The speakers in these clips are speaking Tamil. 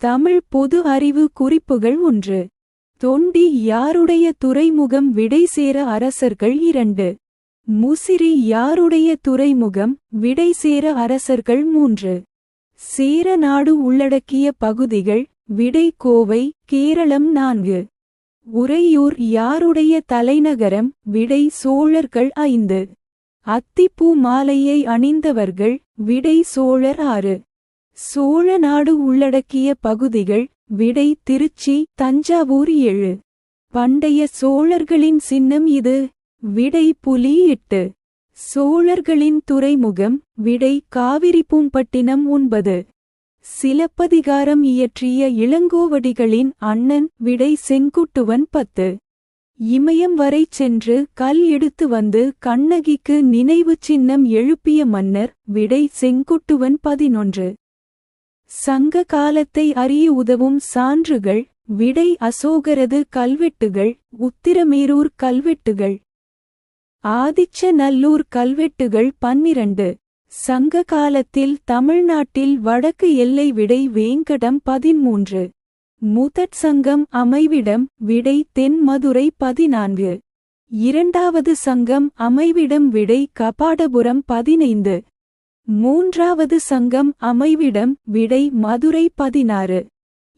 தமிழ் பொது அறிவு குறிப்புகள் ஒன்று. தொண்டி யாருடைய துறைமுகம் விடை சேர அரசர்கள் இரண்டு. முசிறி யாருடைய துறைமுகம் விடை சேர அரசர்கள் மூன்று. சேர நாடு உள்ளடக்கிய பகுதிகள் விடை கோவை கேரளம் நான்கு. உறையூர் யாருடைய தலைநகரம் விடை சோழர்கள் ஐந்து. அத்திப்பூ மாலையை அணிந்தவர்கள் விடை சோழர் ஆறு. சோழ நாடு உள்ளடக்கிய பகுதிகள் விடை திருச்சி தஞ்சாவூர் ஏழு. பண்டைய சோழர்களின் சின்னம் இது. விடை புலி எட்டு. சோழர்களின் துறைமுகம் விடை காவிரிப்பூம்பட்டினம் ஒன்பது. சிலப்பதிகாரம் இயற்றிய இளங்கோவடிகளின் அண்ணன் விடை செங்குட்டுவன் பத்து. இமயம் வரை சென்று கல் எடுத்து வந்து கண்ணகிக்கு நினைவு சின்னம் எழுப்பிய மன்னர் விடை செங்குட்டுவன் பதினொன்று. சங்க காலத்தை அறிய உதவும் சான்றுகள் விடை அசோகரது கல்வெட்டுகள் உத்திரமேரூர் கல்வெட்டுகள். ஆதிச்ச நல்லூர் கல்வெட்டுகள் பன்னிரண்டு. சங்க காலத்தில் தமிழ்நாட்டில் வடக்கு எல்லை விடை வேங்கடம் பதிமூன்று. முதற் சங்கம் அமைவிடம் விடை தென்மதுரை பதினான்கு. இரண்டாவது சங்கம் அமைவிடம் விடை கபாடபுரம் பதினைந்து. மூன்றாவது சங்கம் அமைவிடம் விடை மதுரை பதினாறு.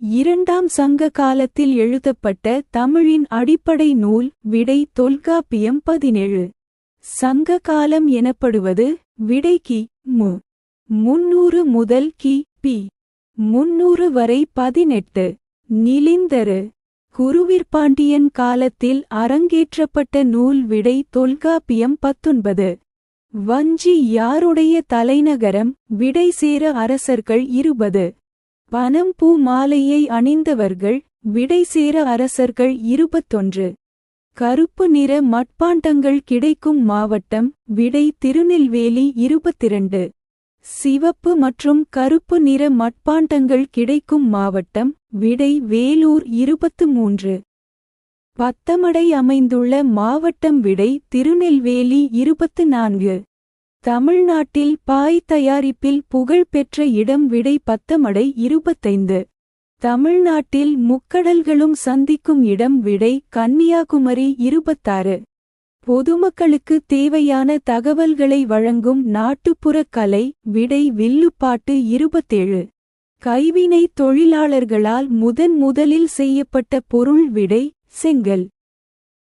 இரண்டாம் சங்க காலத்தில் எழுதப்பட்ட தமிழின் அடிப்படை நூல் விடை தொல்காப்பியம் பதினேழு. சங்க காலம் எனப்படுவது விடை கி. மு. முன்னூறு முதல் கி. பி. முன்னூறு வரை பதினெட்டு. நிலிந்தரு. குருவிற்பாண்டியன் காலத்தில் அரங்கேற்றப்பட்ட நூல் விடை தொல்காப்பியம் பத்தொன்பது. வஞ்சி யாருடைய தலைநகரம்? விடை சேர அரசர்கள் இருபது. பனம் பூ மாலையை அணிந்தவர்கள்? விடை சேர அரசர்கள் இருபத்தொன்று. கருப்பு நிற மட்பாண்டங்கள் கிடைக்கும் மாவட்டம்? விடை திருநெல்வேலி இருபத்திரண்டு. சிவப்பு மற்றும் கருப்பு நிற மட்பாண்டங்கள் கிடைக்கும் மாவட்டம்? விடை வேலூர் இருபத்து மூன்று பத்தமடை அமைந்துள்ள மாவட்டம் விடை திருநெல்வேலி இருபத்து நான்கு தமிழ்நாட்டில் பாய் தயாரிப்பில் புகழ்பெற்ற இடம் விடை பத்தமடை இருபத்தைந்து. தமிழ்நாட்டில் முக்கடல்களும் சந்திக்கும் இடம் விடை கன்னியாகுமரி இருபத்தாறு. பொதுமக்களுக்கு தேவையான தகவல்களை வழங்கும் நாட்டுப்புற கலை விடை வில்லுப்பாட்டு இருபத்தேழு. கைவினை தொழிலாளர்களால் முதன் முதலில் செய்யப்பட்ட பொருள் விடை செங்கல்.